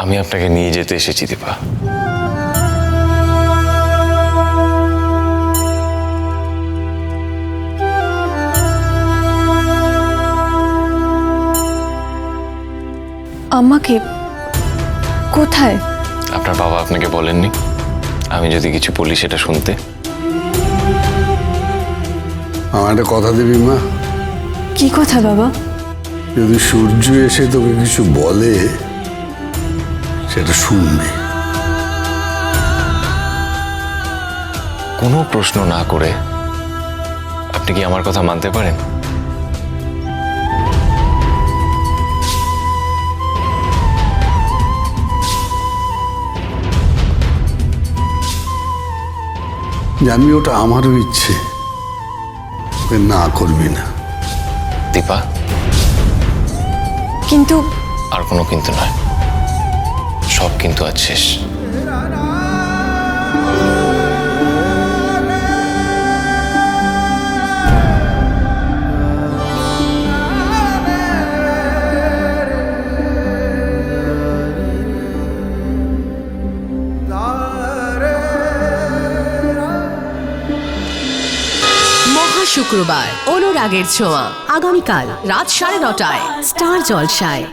আমি আপনাকে নিয়ে যেতে এসেছি দীপা। আমাকে কোথায়? আপনার বাবা আপনাকে বলেননি? আমি যদি কিছু বলি সেটা শুনতে। আমার একটা কথা দিবি মা। কি কথা বাবা? যদি সূর্য এসে তোকে কিছু বলে সেটা শুনবে। কোনো প্রশ্ন না করে আপনি কি আমার কথা মানতে পারেন? জানবি ওটা আমারও ইচ্ছে। ওকে না করবি না। দীপা? কিন্তু আর কোনো কিন্তু নয়। সব কিন্তু আজ শেষ। শুক্রবার অনুরাগের ছোঁয়া। আগামীকাল রাত সাড়ে নটায় স্টার জলসায়।